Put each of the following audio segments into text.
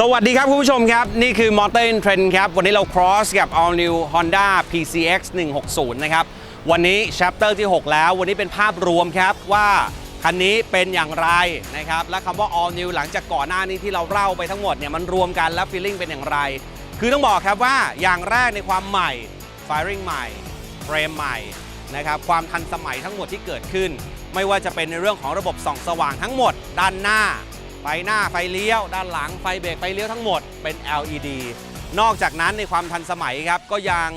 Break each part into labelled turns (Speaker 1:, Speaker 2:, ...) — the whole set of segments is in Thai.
Speaker 1: สวัสดีครับคุณผู้ชมครับ นี่คือ Motor in Trend ครับ วันนี้เรา cross กับ all new Honda PCX 160 นะครับ วันนี้ chapter ที่ 6 แล้ว วันนี้เป็นภาพรวมครับว่าคันนี้เป็นอย่างไรนะครับ และคำว่า all new หลังจากก่อนหน้านี้ที่เราเล่าไปทั้งหมดเนี่ยมันรวมกันแล้ว feeling เป็นอย่างไร คือต้องบอกครับว่าอย่างแรกในความใหม่ firing ใหม่เฟรมใหม่นะครับความทันสมัยทั้งหมดที่เกิดขึ้น ไม่ว่าจะเป็นในเรื่องของระบบส่องสว่างทั้งหมด ด้านหน้า ไฟหน้าไฟเลี้ยว ด้านหลังไฟเบรกไฟเลี้ยวทั้งหมดเป็น LED นอกจากนั้นในความทันสมัยครับก็ยัง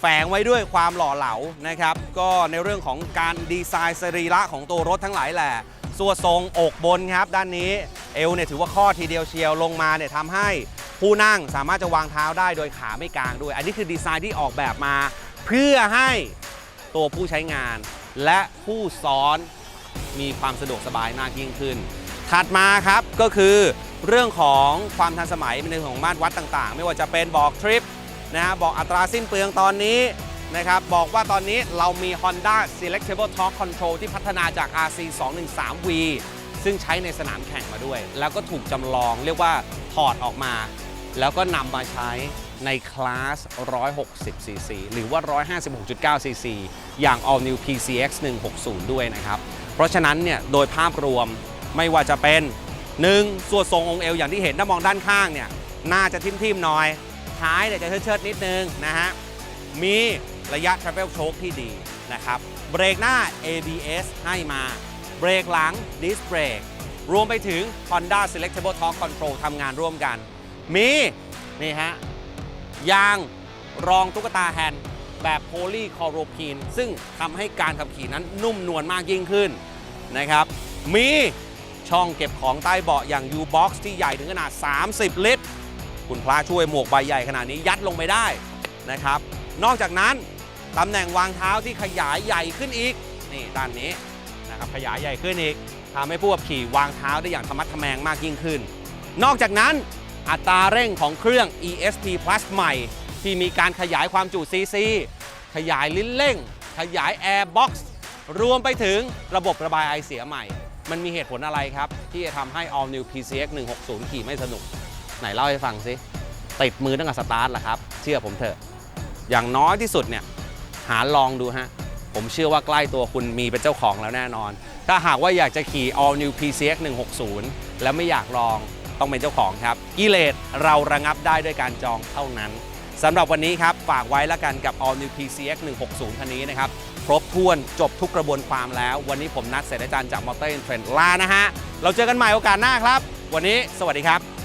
Speaker 1: แฝงไว้ด้วยความหล่อเหลานะครับ ก็ในเรื่องของการดีไซน์สรีระของตัวรถทั้งหลายแหละส่วนทรงอกบนครับ ด้านนี้เอวเนี่ยถือว่าข้อทีเดียวเชียวลงมาเนี่ยทำให้ผู้นั่งสามารถจะวางเท้าได้โดยขาไม่กลางด้วย อันนี้คือดีไซน์ที่ออกแบบมา เพื่อให้ตัวผู้ใช้งาน และผู้ซ้อนมีความสะดวกสบายมากยิ่งขึ้น ถัดมาครับก็คือเรื่องของความทันสมัยในเรื่องของมาตรวัดต่างๆ ไม่ว่าจะเป็นบอกทริปนะฮะบอกอัตราสิ้นเปลืองตอนนี้นะครับบอกว่าตอนนี้เรามี Honda Selectable Torque Control ที่พัฒนาจาก RC 213V ซึ่งใช้ในสนามแข่งมาด้วย แล้วก็ถูกจำลองเรียกว่าถอดออกมา แล้วก็นำมาใช้ในคลาส 160 cc หรือว่า 156.9 cc อย่าง All New PCX 160 ด้วยนะครับ เพราะฉะนั้นเนี่ยโดยภาพรวม ไม่ว่าจะเป็น 1. ส่วนทรงองค์เอวอย่างที่เห็นถ้ามองด้านข้างเนี่ยน่าจะทิ่มๆหน่อย ท้ายเนี่ยจะเชิดๆนิดนึงนะฮะ มีระยะ Travel Choke ที่ดีนะครับ เบรกหน้า ABS ให้มา เบรกหลัง Disc Brake รวมไปถึง Honda Selectable Torque Control ทำงานร่วมกัน มี นี่ฮะ ยางรองตุ๊กตาแฮนด์แบบโพลีคอโรพีนซึ่งทำให้การขับขี่นั้นนุ่มนวลมากยิ่งขึ้นนะครับ มี ช่องเก็บของใต้เบาะอย่าง U-Box ที่ใหญ่ถึงขนาด 30 ลิตร คุณพระช่วยหมวกใบใหญ่ขนาดนี้ยัดลงไปได้นะครับ นอกจากนั้นตำแหน่งวางเท้าที่ขยายใหญ่ขึ้นอีก นี่ด้านนี้นะครับขยายใหญ่ขึ้นอีกทำให้ผู้ขับขี่วางเท้าได้อย่างธรรมัดทแมงมากยิ่งขึ้น นอกจากนั้นอัตราเร่งของเครื่อง ESP Plus ใหม่ ที่มีการขยายความจุ CC ขยายลิ้นเร่ง ขยาย Airbox รวมไปถึงระบบระบายไอเสียใหม่ มันมีเหตุผลอะไรครับ ที่จะทำให้ All New PCX 160 ขี่ไม่สนุก ไหนเล่าให้ฟังสิติดมือตั้งแต่สตาร์ทแหละครับ เชื่อผมเถอะ อย่างน้อยที่สุดเนี่ย หาลองดูฮะ ผมเชื่อว่าใกล้ตัวคุณมีเป็นเจ้าของแล้วแน่นอน ถ้าหากว่าอยากจะขี่ All New PCX 160 แล้วไม่อยากลองต้องเป็นเจ้าของครับกิเลสเราระงับได้ด้วยการจองเท่านั้นสำหรับวันนี้ครับ ฝากไว้แล้วกันกับ All New PCX 160 คันนี้นะครับ รบถ้วนจบทุกกระบวนความแล้ว วันนี้ผมนัดเสร็จอาจารย์จากมอเตอร์เทรนด์ลานะฮะ เราเจอกันใหม่โอกาสหน้าครับ วันนี้สวัสดีครับ